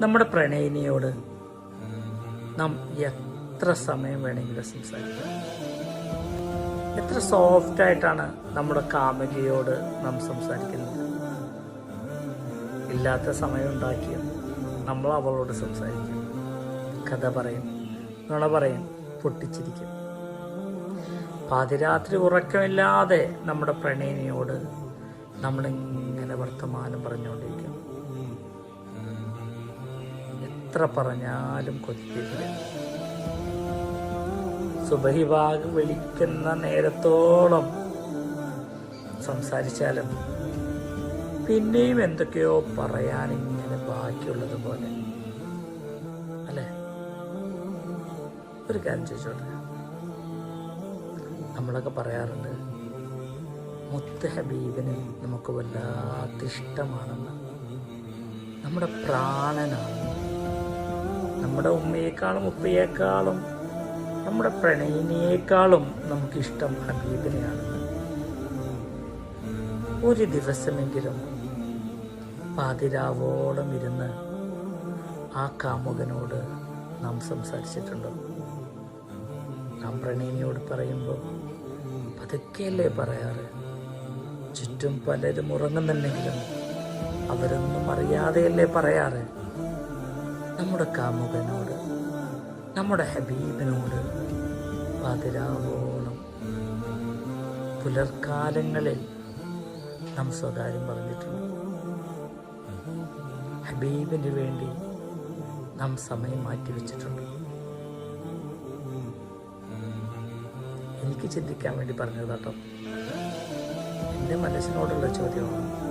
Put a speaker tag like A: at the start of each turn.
A: നമ്മുടെ പ്രണയിനിയോട് നാം എത്ര സമയം വേണമെങ്കിലും സംസാരിക്കാം. എത്ര സോഫ്റ്റ് ആയിട്ടാണ് നമ്മുടെ കാമുകിയോട് നാം സംസാരിക്കുന്നത്. ഇല്ലാത്ത സമയം ഉണ്ടാക്കിയും നമ്മൾ അവളോട് സംസാരിക്കും. കഥ പറയും നുണ പറയും പൊട്ടിച്ചിരിക്കും. പാതിരാത്രി ഉറക്കമില്ലാതെ നമ്മുടെ പ്രണയിനിയോട് നമ്മളിങ്ങനെ വർത്തമാനം പറഞ്ഞുകൊണ്ടിരിക്കും. എത്ര പറഞ്ഞാലും കൊതിക്കില്ല സുബഹിബാഗ് വിളിക്കുന്ന നേരത്തോളം സംസാരിച്ചാലും പിന്നെയും എന്തൊക്കെയോ പറയാൻ ഇങ്ങനെ ബാക്കിയുള്ളത് പോലെ. അല്ലേ? ഒരു കാര്യം ചോദിച്ചോട്ടെ. നമ്മളൊക്കെ പറയാറുണ്ട് മുത്ത് ഹബീബിനെ നമുക്ക് വല്ലാത്ത ഇഷ്ടമാണെന്ന്. നമ്മുടെ പ്രാണനാണ്. നമ്മുടെ ഉമ്മയേക്കാളും ഉപ്പയേക്കാളും നമ്മുടെ പ്രണയിനിയേക്കാളും നമുക്കിഷ്ടം ഹബീബിനെയാണ് ഒരു ദിവസമെങ്കിലും പാതിരാവോളം ഇരുന്ന് ആ കാമുകനോട് നാം സംസാരിച്ചിട്ടുണ്ടോ. നാം പ്രണയിനിയോട് പറയുമ്പോൾ പതുക്കെയല്ലേ പറയാറ്? ചുറ്റും പലരും ഉറങ്ങുന്നുണ്ടെങ്കിലും അവരൊന്നും അറിയാതെയല്ലേ പറയാറ്? നമ്മുടെ കാമുകനോട് നമ്മുടെ ഹബീബിനോട് പതിരാവോണം. പുലർക്കാലങ്ങളിൽ നാം സ്വകാര്യം പറഞ്ഞിട്ടുണ്ട്. ഹബീബിന് വേണ്ടി നാം സമയം മാറ്റിവെച്ചിട്ടുണ്ട് എനിക്ക് ചിന്തിക്കാൻ വേണ്ടി പറഞ്ഞത് കേട്ടോ എന്റെ മനസ്സിനോടുള്ള ചോദ്യമാണ്.